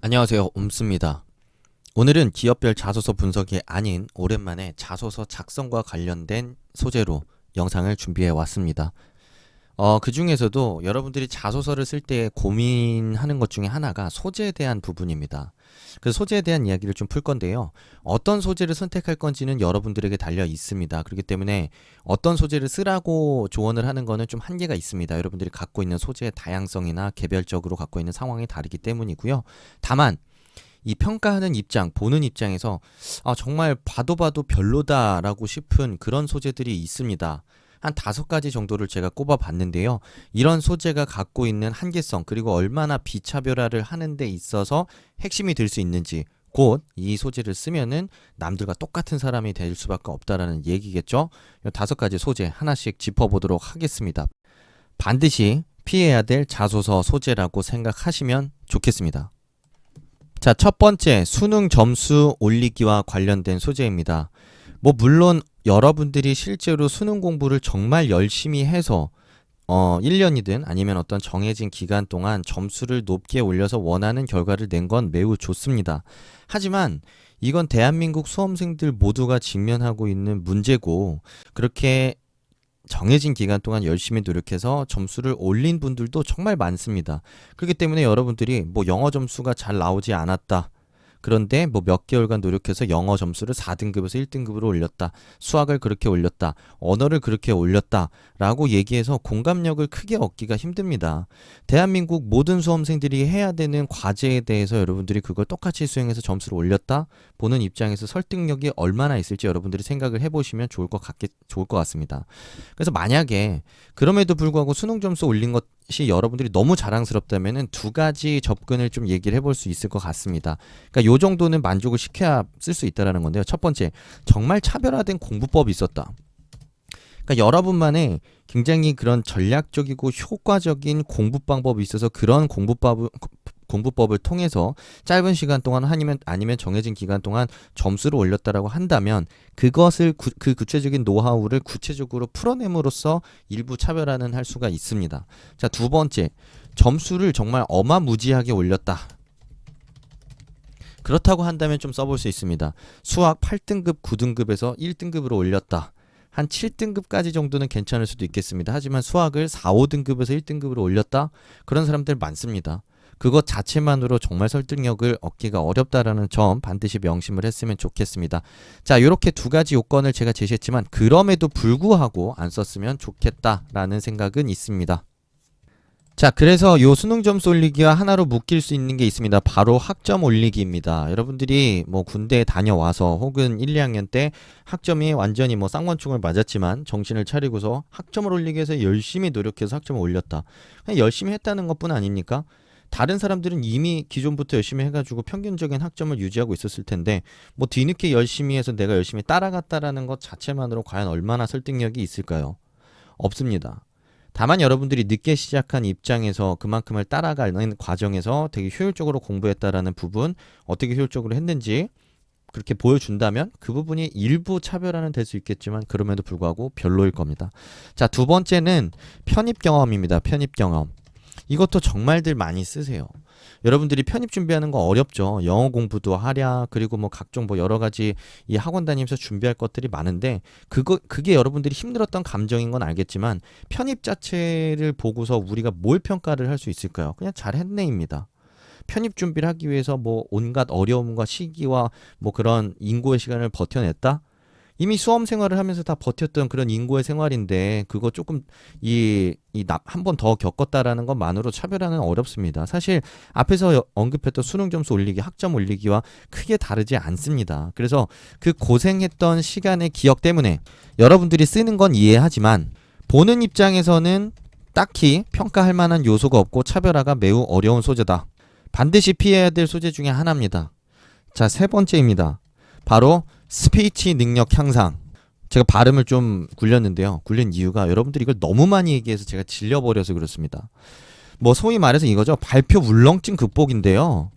안녕하세요. 옴스입니다. 오늘은 기업별 자소서 분석이 아닌 오랜만에 자소서 작성과 관련된 소재로 영상을 준비해 왔습니다. 어, 그 중에서도 여러분들이 자소서를 쓸 때 고민하는 것 중에 하나가 소재에 대한 부분입니다. 그 소재에 대한 이야기를 좀 풀 건데요. 어떤 소재를 선택할 건지는 여러분들에게 달려 있습니다. 그렇기 때문에 어떤 소재를 쓰라고 조언을 하는 거는 좀 한계가 있습니다. 여러분들이 갖고 있는 소재의 다양성이나 개별적으로 갖고 있는 상황이 다르기 때문이고요. 다만 이 평가하는 입장, 보는 입장에서 아, 정말 봐도 봐도 별로다라고 싶은 그런 소재들이 있습니다. 한 다섯 가지 정도를 제가 꼽아 봤는데요. 이런 소재가 갖고 있는 한계성, 그리고 얼마나 비차별화를 하는 데 있어서 핵심이 될 수 있는지, 곧이 소재를 쓰면은 남들과 똑같은 사람이 될 수밖에 없다라는 얘기겠죠. 이 다섯 가지 소재 하나씩 짚어보도록 하겠습니다. 반드시 피해야 될 자소서 소재라고 생각하시면 좋겠습니다. 자, 첫 번째 수능 점수 올리기와 관련된 소재입니다. 뭐 물론 여러분들이 실제로 수능 공부를 정말 열심히 해서 어 1년이든 아니면 어떤 정해진 기간 동안 점수를 높게 올려서 원하는 결과를 낸 건 매우 좋습니다. 하지만 이건 대한민국 수험생들 모두가 직면하고 있는 문제고 그렇게 정해진 기간 동안 열심히 노력해서 점수를 올린 분들도 정말 많습니다. 그렇기 때문에 여러분들이 뭐 영어 점수가 잘 나오지 않았다. 그런데 뭐 몇 개월간 노력해서 영어 점수를 4등급에서 1등급으로 올렸다. 수학을 그렇게 올렸다. 언어를 그렇게 올렸다. 라고 얘기해서 공감력을 크게 얻기가 힘듭니다. 대한민국 모든 수험생들이 해야 되는 과제에 대해서 여러분들이 그걸 똑같이 수행해서 점수를 올렸다. 보는 입장에서 설득력이 얼마나 있을지 여러분들이 생각을 해보시면 좋을 것 같겠, 좋을 것 같습니다. 그래서 만약에 그럼에도 불구하고 수능 점수 올린 것이 여러분들이 너무 자랑스럽다면은 두 가지 접근을 좀 얘기를 해볼 수 있을 것 같습니다. 그러니까 요 정도는 만족을 시켜야 쓸 수 있다라는 건데요. 첫 번째, 정말 차별화된 공부법이 있었다. 그러니까 여러분만의 굉장히 그런 전략적이고 효과적인 공부 방법이 있어서 그런 공부법 공부법을 통해서 짧은 시간 동안 아니면 아니면 정해진 기간 동안 점수를 올렸다라고 한다면 그것을 구, 그 구체적인 노하우를 구체적으로 풀어냄으로써 일부 차별화는 할 수가 있습니다. 자, 두 번째. 점수를 정말 어마무지하게 올렸다. 그렇다고 한다면 좀 써볼 수 있습니다. 수학 8등급, 9등급에서 1등급으로 올렸다. 한 7등급까지 정도는 괜찮을 수도 있겠습니다. 하지만 수학을 4, 5등급에서 1등급으로 올렸다? 그런 사람들 많습니다. 그것 자체만으로 정말 설득력을 얻기가 어렵다라는 점 반드시 명심을 했으면 좋겠습니다. 자, 이렇게 두 가지 요건을 제가 제시했지만 그럼에도 불구하고 안 썼으면 좋겠다라는 생각은 있습니다. 자, 그래서 요 수능 점수 올리기와 하나로 묶일 수 있는 게 있습니다. 바로 학점 올리기입니다. 여러분들이 뭐 군대에 다녀와서 혹은 1, 2학년 때 학점이 완전히 뭐 쌍권총을 맞았지만 정신을 차리고서 학점을 올리기 위해서 열심히 노력해서 학점을 올렸다. 열심히 했다는 것뿐 아닙니까? 다른 사람들은 이미 기존부터 열심히 해가지고 평균적인 학점을 유지하고 있었을 텐데 뭐 뒤늦게 열심히 해서 내가 열심히 따라갔다라는 것 자체만으로 과연 얼마나 설득력이 있을까요? 없습니다. 다만 여러분들이 늦게 시작한 입장에서 그만큼을 따라가는 과정에서 되게 효율적으로 공부했다라는 부분 어떻게 효율적으로 했는지 그렇게 보여준다면 그 부분이 일부 차별화는 될 수 있겠지만 그럼에도 불구하고 별로일 겁니다. 자, 두 번째는 편입 경험입니다. 편입 경험. 이것도 정말들 많이 쓰세요. 여러분들이 편입 준비하는 거 어렵죠. 영어 공부도 하랴 그리고 뭐 각종 뭐 여러 가지 이 학원 다니면서 준비할 것들이 많은데 그거 그게 여러분들이 힘들었던 감정인 건 알겠지만 편입 자체를 보고서 우리가 뭘 평가를 할 수 있을까요? 그냥 잘했네입니다. 편입 준비를 하기 위해서 뭐 온갖 어려움과 시기와 뭐 그런 인고의 시간을 버텨냈다. 이미 수험 생활을 하면서 다 버텼던 그런 인고의 생활인데 그거 조금 이 이 한 번 더 겪었다라는 것만으로 차별화는 어렵습니다. 사실 앞에서 언급했던 수능 점수 올리기, 학점 올리기와 크게 다르지 않습니다. 그래서 그 고생했던 시간의 기억 때문에 여러분들이 쓰는 건 이해하지만 보는 입장에서는 딱히 평가할 만한 요소가 없고 차별화가 매우 어려운 소재다. 반드시 피해야 될 소재 중에 하나입니다. 자, 세 번째입니다. 바로 스피치 능력 향상. 제가 발음을 좀 굴렸는데요. 굴린 이유가 여러분들이 이걸 너무 많이 얘기해서 제가 질려버려서 그렇습니다. 뭐 소위 말해서 이거죠. 발표 울렁증 극복인데요.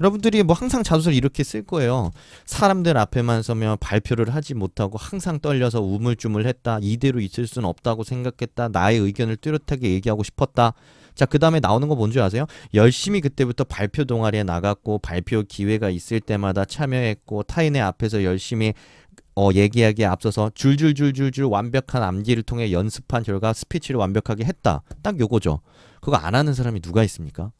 여러분들이 뭐 항상 자소서를 이렇게 쓸 거예요. 사람들 앞에만 서면 발표를 하지 못하고 항상 떨려서 우물쭈물했다. 이대로 있을 수는 없다고 생각했다. 나의 의견을 뚜렷하게 얘기하고 싶었다. 자, 그 다음에 나오는 거 뭔지 아세요? 열심히 그때부터 발표 동아리에 나갔고, 발표 기회가 있을 때마다 참여했고, 타인의 앞에서 열심히 어, 얘기하기에 앞서서 줄줄줄줄줄 완벽한 암기를 통해 연습한 결과 스피치를 완벽하게 했다. 딱 요거죠. 그거 안 하는 사람이 누가 있습니까?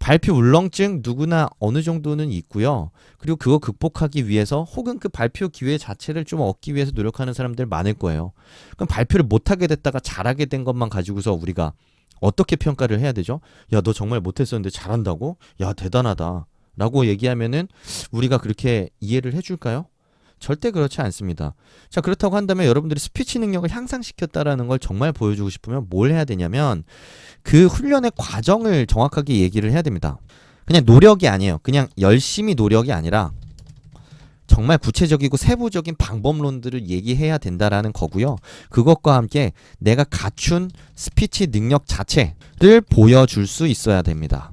발표 울렁증 누구나 어느 정도는 있고요. 그리고 그거 극복하기 위해서 혹은 그 발표 기회 자체를 좀 얻기 위해서 노력하는 사람들 많을 거예요. 그럼 발표를 못하게 됐다가 잘하게 된 것만 가지고서 우리가 어떻게 평가를 해야 되죠? 야, 너 정말 못했었는데 잘한다고? 야, 대단하다. 라고 얘기하면은 우리가 그렇게 이해를 해줄까요? 절대 그렇지 않습니다. 자, 그렇다고 한다면 여러분들이 스피치 능력을 향상시켰다라는 걸 정말 보여주고 싶으면 뭘 해야 되냐면 그 훈련의 과정을 정확하게 얘기를 해야 됩니다. 그냥 노력이 아니에요. 그냥 열심히 노력이 아니라 정말 구체적이고 세부적인 방법론들을 얘기해야 된다라는 거고요. 그것과 함께 내가 갖춘 스피치 능력 자체를 보여줄 수 있어야 됩니다.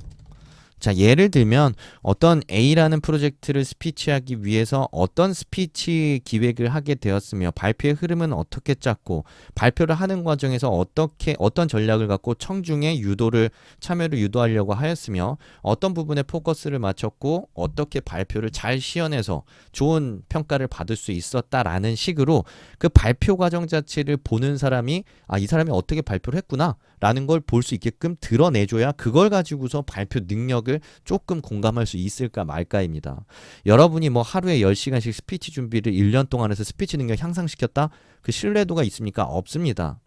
자, 예를 들면 어떤 A라는 프로젝트를 스피치하기 위해서 어떤 스피치 기획을 하게 되었으며 발표의 흐름은 어떻게 짰고 발표를 하는 과정에서 어떻게 어떤 전략을 갖고 청중의 유도를 참여를 유도하려고 하였으며 어떤 부분에 포커스를 맞췄고 어떻게 발표를 잘 시연해서 좋은 평가를 받을 수 있었다라는 식으로 그 발표 과정 자체를 보는 사람이 아, 이 사람이 어떻게 발표를 했구나라는 걸 볼 수 있게끔 드러내줘야 그걸 가지고서 발표 능력 을 조금 공감할 수 있을까 말까입니다. 여러분이 뭐 하루에 10시간씩 스피치 준비를 1년 동안 해서 스피치 능력 향상시켰다? 그 신뢰도가 있습니까? 없습니다.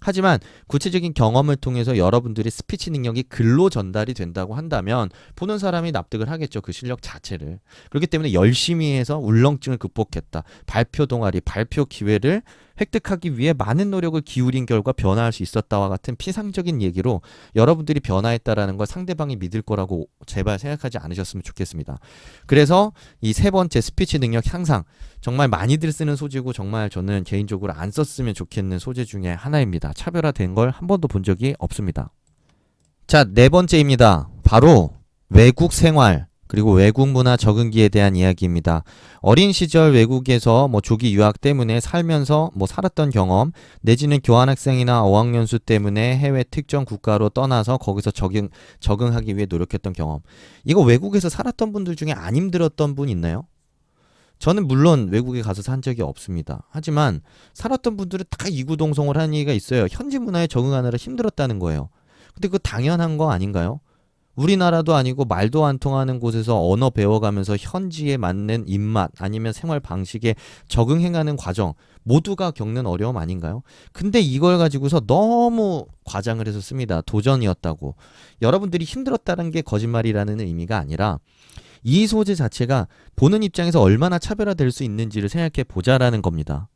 하지만 구체적인 경험을 통해서 여러분들이 스피치 능력이 글로 전달이 된다고 한다면 보는 사람이 납득을 하겠죠. 그 실력 자체를. 그렇기 때문에 열심히 해서 울렁증을 극복했다. 발표 동아리, 발표 기회를 획득하기 위해 많은 노력을 기울인 결과 변화할 수 있었다와 같은 피상적인 얘기로 여러분들이 변화했다라는 걸 상대방이 믿을 거라고 제발 생각하지 않으셨으면 좋겠습니다. 그래서 이 세 번째 스피치 능력 향상 정말 많이들 쓰는 소재고 정말 저는 개인적으로 안 썼으면 좋겠는 소재 중에 하나입니다. 차별화된 걸 한 번도 본 적이 없습니다. 자, 네 번째입니다. 바로 외국 생활 그리고 외국 문화 적응기에 대한 이야기입니다. 어린 시절 외국에서 뭐 조기 유학 때문에 살면서 뭐 살았던 경험, 내지는 교환학생이나 어학연수 때문에 해외 특정 국가로 떠나서 거기서 적응 적응하기 위해 노력했던 경험. 이거 외국에서 살았던 분들 중에 안 힘들었던 분 있나요? 저는 물론 외국에 가서 산 적이 없습니다. 하지만 살았던 분들은 다 이구동성을 하는 얘기가 있어요. 현지 문화에 적응하느라 힘들었다는 거예요. 근데 그거 당연한 거 아닌가요? 우리나라도 아니고 말도 안 통하는 곳에서 언어 배워가면서 현지에 맞는 입맛 아니면 생활 방식에 적응해가는 과정 모두가 겪는 어려움 아닌가요? 근데 이걸 가지고서 너무 과장을 해서 씁니다. 도전이었다고. 여러분들이 힘들었다는 게 거짓말이라는 의미가 아니라 이 소재 자체가 보는 입장에서 얼마나 차별화될 수 있는지를 생각해 보자라는 겁니다.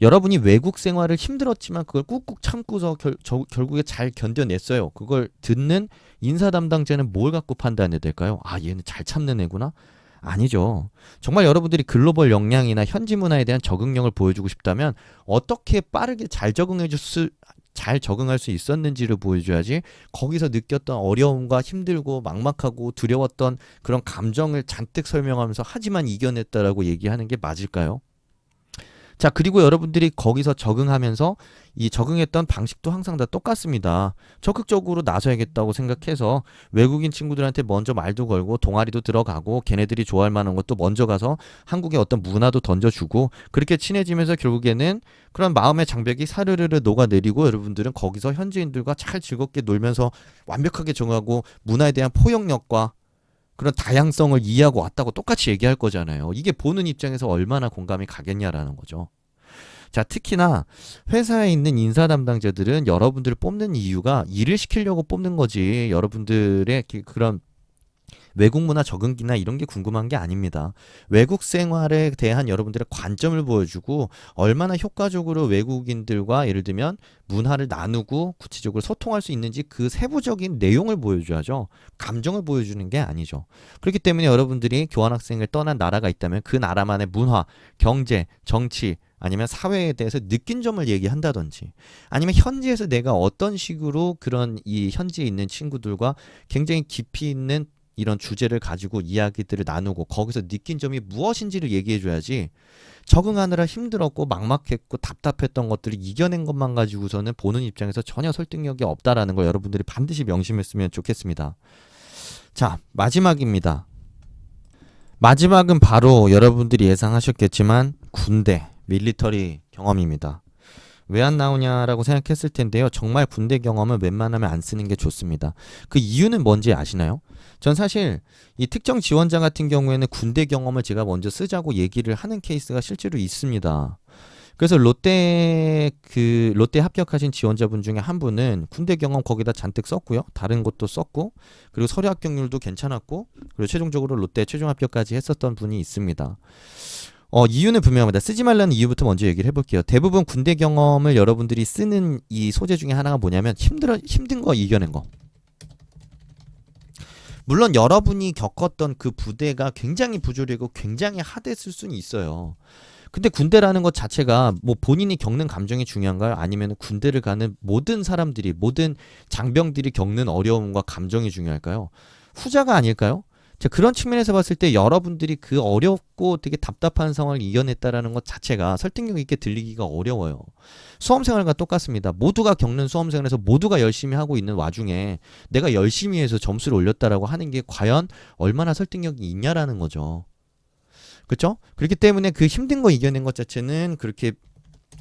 여러분이 외국 생활을 힘들었지만 그걸 꾹꾹 참고서 결, 저, 결국에 잘 견뎌냈어요. 그걸 듣는 인사 담당자는 뭘 갖고 판단해야 될까요? 아, 얘는 잘 참는 애구나? 아니죠. 정말 여러분들이 글로벌 역량이나 현지 문화에 대한 적응력을 보여주고 싶다면 어떻게 빠르게 잘 적응해 줄 잘 적응할 수 있었는지를 보여줘야지 거기서 느꼈던 어려움과 힘들고 막막하고 두려웠던 그런 감정을 잔뜩 설명하면서 하지만 이겨냈다라고 얘기하는 게 맞을까요? 자, 그리고 여러분들이 거기서 적응하면서 이 적응했던 방식도 항상 다 똑같습니다. 적극적으로 나서야겠다고 생각해서 외국인 친구들한테 먼저 말도 걸고 동아리도 들어가고 걔네들이 좋아할 만한 것도 먼저 가서 한국의 어떤 문화도 던져주고 그렇게 친해지면서 결국에는 그런 마음의 장벽이 사르르르 녹아내리고 여러분들은 거기서 현지인들과 잘 즐겁게 놀면서 완벽하게 정하고 문화에 대한 포용력과 그런 다양성을 이해하고 왔다고 똑같이 얘기할 거잖아요. 이게 보는 입장에서 얼마나 공감이 가겠냐라는 거죠. 자, 특히나 회사에 있는 인사 담당자들은 여러분들을 뽑는 이유가 일을 시키려고 뽑는 거지. 여러분들의 그런 외국 문화 적응기나 이런 게 궁금한 게 아닙니다. 외국 생활에 대한 여러분들의 관점을 보여주고 얼마나 효과적으로 외국인들과 예를 들면 문화를 나누고 구체적으로 소통할 수 있는지 그 세부적인 내용을 보여줘야죠. 감정을 보여주는 게 아니죠. 그렇기 때문에 여러분들이 교환학생을 떠난 나라가 있다면 그 나라만의 문화, 경제, 정치, 아니면 사회에 대해서 느낀 점을 얘기한다든지 아니면 현지에서 내가 어떤 식으로 그런 이 현지에 있는 친구들과 굉장히 깊이 있는 이런 주제를 가지고 이야기들을 나누고 거기서 느낀 점이 무엇인지를 얘기해 줘야지 적응하느라 힘들었고 막막했고 답답했던 것들을 이겨낸 것만 가지고서는 보는 입장에서 전혀 설득력이 없다라는 걸 여러분들이 반드시 명심했으면 좋겠습니다. 자, 마지막입니다. 마지막은 바로 여러분들이 예상하셨겠지만 군대, 밀리터리 경험입니다. 왜 안 나오냐라고 생각했을 텐데요. 정말 군대 경험은 웬만하면 안 쓰는 게 좋습니다. 그 이유는 뭔지 아시나요? 전 사실 이 특정 지원자 같은 경우에는 군대 경험을 제가 먼저 쓰자고 얘기를 하는 케이스가 실제로 있습니다. 그래서 롯데 그 롯데 합격하신 지원자분 중에 한 분은 군대 경험 거기다 잔뜩 썼고요. 다른 곳도 썼고 그리고 서류 합격률도 괜찮았고 그리고 최종적으로 롯데 최종 합격까지 했었던 분이 있습니다. 어, 이유는 분명합니다. 쓰지 말라는 이유부터 먼저 얘기를 해볼게요. 대부분 군대 경험을 여러분들이 쓰는 이 소재 중에 하나가 뭐냐면 힘들어 힘든 거 이겨낸 거. 물론 여러분이 겪었던 그 부대가 굉장히 부조리고 굉장히 하대했을 수는 있어요. 근데 군대라는 것 자체가 뭐 본인이 겪는 감정이 중요한가요? 아니면 군대를 가는 모든 사람들이 모든 장병들이 겪는 어려움과 감정이 중요할까요? 후자가 아닐까요? 자, 그런 측면에서 봤을 때 여러분들이 그 어렵고 되게 답답한 상황을 이겨냈다라는 것 자체가 설득력 있게 들리기가 어려워요. 수험생활과 똑같습니다. 모두가 겪는 수험생활에서 모두가 열심히 하고 있는 와중에 내가 열심히 해서 점수를 올렸다라고 하는 게 과연 얼마나 설득력이 있냐라는 거죠. 그렇죠? 그렇기 때문에 그 힘든 거 이겨낸 것 자체는 그렇게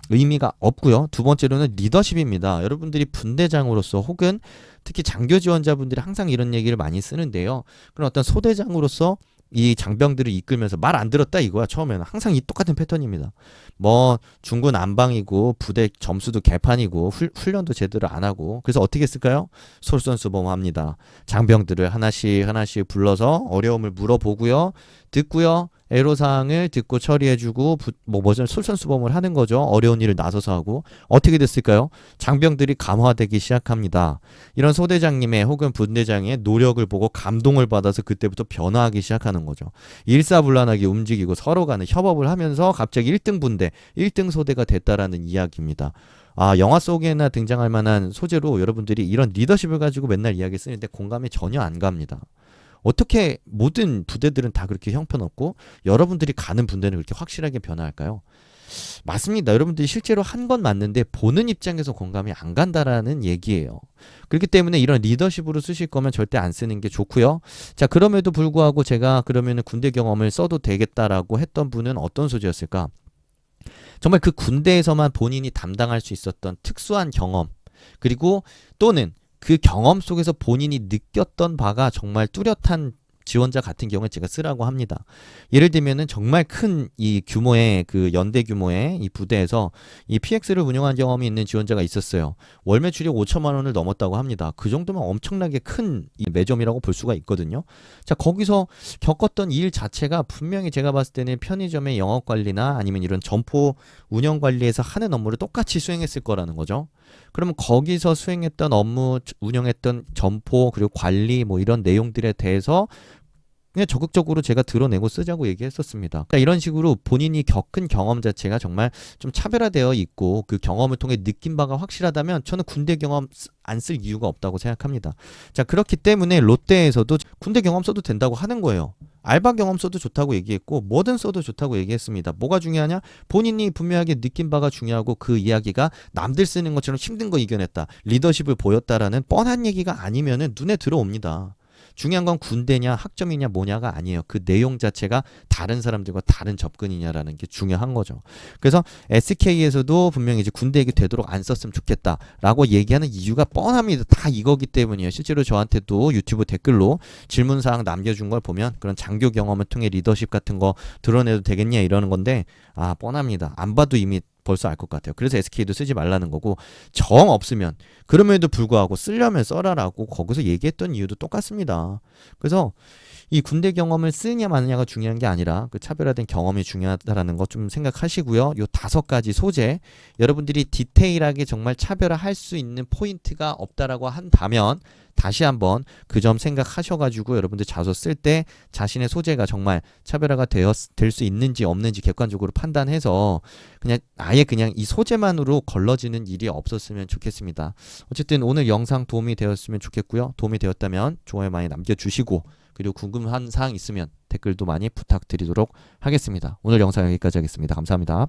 의미가 없고요. 두 번째로는 리더십입니다. 여러분들이 분대장으로서 혹은 특히 장교 지원자분들이 항상 이런 얘기를 많이 쓰는데요. 그런 어떤 소대장으로서 이 장병들을 이끌면서 말 안 들었다 이거야 처음에는 항상 이 똑같은 패턴입니다. 뭐 중군 안방이고 부대 점수도 개판이고 훌, 훈련도 제대로 안 하고 그래서 어떻게 했을까요? 솔선수범합니다. 장병들을 하나씩 하나씩 불러서 어려움을 물어보고요, 듣고요. 애로사항을 듣고 처리해주고 부, 뭐 뭐죠 솔선수범을 하는 거죠. 어려운 일을 나서서 하고 어떻게 됐을까요? 장병들이 감화되기 시작합니다. 이런 소대장님의 혹은 분대장의 노력을 보고 감동을 받아서 그때부터 변화하기 시작하는 거죠. 일사불란하게 움직이고 서로 간에 협업을 하면서 갑자기 1등 분대, 1등 소대가 됐다라는 이야기입니다. 아, 영화 속에나 등장할 만한 소재로 여러분들이 이런 리더십을 가지고 맨날 이야기 쓰는데 공감이 전혀 안 갑니다. 어떻게 모든 부대들은 다 그렇게 형편없고 여러분들이 가는 분대는 그렇게 확실하게 변화할까요? 맞습니다. 여러분들이 실제로 한 건 맞는데 보는 입장에서 공감이 안 간다라는 얘기예요. 그렇기 때문에 이런 리더십으로 쓰실 거면 절대 안 쓰는 게 좋고요. 자, 그럼에도 불구하고 제가 그러면은 군대 경험을 써도 되겠다라고 했던 분은 어떤 소재였을까? 정말 그 군대에서만 본인이 담당할 수 있었던 특수한 경험 그리고 또는 그 경험 속에서 본인이 느꼈던 바가 정말 뚜렷한 지원자 같은 경우에 제가 쓰라고 합니다. 예를 들면은 정말 큰 이 규모의 그 연대 규모의 이 부대에서 이 PX를 운영한 경험이 있는 지원자가 있었어요. 월 매출이 5천만 원을 넘었다고 합니다. 그 정도면 엄청나게 큰이 매점이라고 볼 수가 있거든요. 자, 거기서 겪었던 일 자체가 분명히 제가 봤을 때는 편의점의 영업 관리나 아니면 이런 점포 운영 관리에서 하는 업무를 똑같이 수행했을 거라는 거죠. 그러면 거기서 수행했던 업무, 운영했던 점포 그리고 관리 뭐 이런 내용들에 대해서 그냥 적극적으로 제가 드러내고 쓰자고 얘기했었습니다. 그러니까 이런 식으로 본인이 겪은 경험 자체가 정말 좀 차별화되어 있고 그 경험을 통해 느낀 바가 확실하다면 저는 군대 경험 안 쓸 이유가 없다고 생각합니다. 자, 그렇기 때문에 롯데에서도 군대 경험 써도 된다고 하는 거예요. 알바 경험 써도 좋다고 얘기했고 뭐든 써도 좋다고 얘기했습니다. 뭐가 중요하냐? 본인이 분명하게 느낀 바가 중요하고 그 이야기가 남들 쓰는 것처럼 힘든 거 이겨냈다. 리더십을 보였다라는 뻔한 얘기가 아니면은 눈에 들어옵니다. 중요한 건 군대냐 학점이냐 뭐냐가 아니에요. 그 내용 자체가 다른 사람들과 다른 접근이냐라는 게 중요한 거죠. 그래서 SK에서도 분명히 이제 군대 얘기 되도록 안 썼으면 좋겠다라고 얘기하는 이유가 뻔합니다. 다 이거기 때문이에요. 실제로 저한테도 유튜브 댓글로 질문 사항 남겨준 걸 보면 그런 장교 경험을 통해 리더십 같은 거 드러내도 되겠냐 이러는 건데 아 뻔합니다. 안 봐도 이미 벌써 알 것 같아요. 그래서 SK도 쓰지 말라는 거고 정 없으면 그럼에도 불구하고 쓰려면 써라라고 거기서 얘기했던 이유도 똑같습니다. 그래서 이 군대 경험을 쓰느냐 마느냐가 중요한 게 아니라 그 차별화된 경험이 중요하다라는 거좀 생각하시고요. 요 다섯 가지 소재 여러분들이 디테일하게 정말 차별화할 수 있는 포인트가 없다라고 한다면 다시 한번 그 점 생각하셔가지고 여러분들 자소 쓸 때 자신의 소재가 정말 차별화가 되었 될 수 있는지 없는지 객관적으로 판단해서 그냥 아예 그냥 이 소재만으로 걸러지는 일이 없었으면 좋겠습니다. 어쨌든 오늘 영상 도움이 되었으면 좋겠고요. 도움이 되었다면 좋아요 많이 남겨주시고 그리고 궁금한 사항 있으면 댓글도 많이 부탁드리도록 하겠습니다. 오늘 영상 여기까지 하겠습니다. 감사합니다.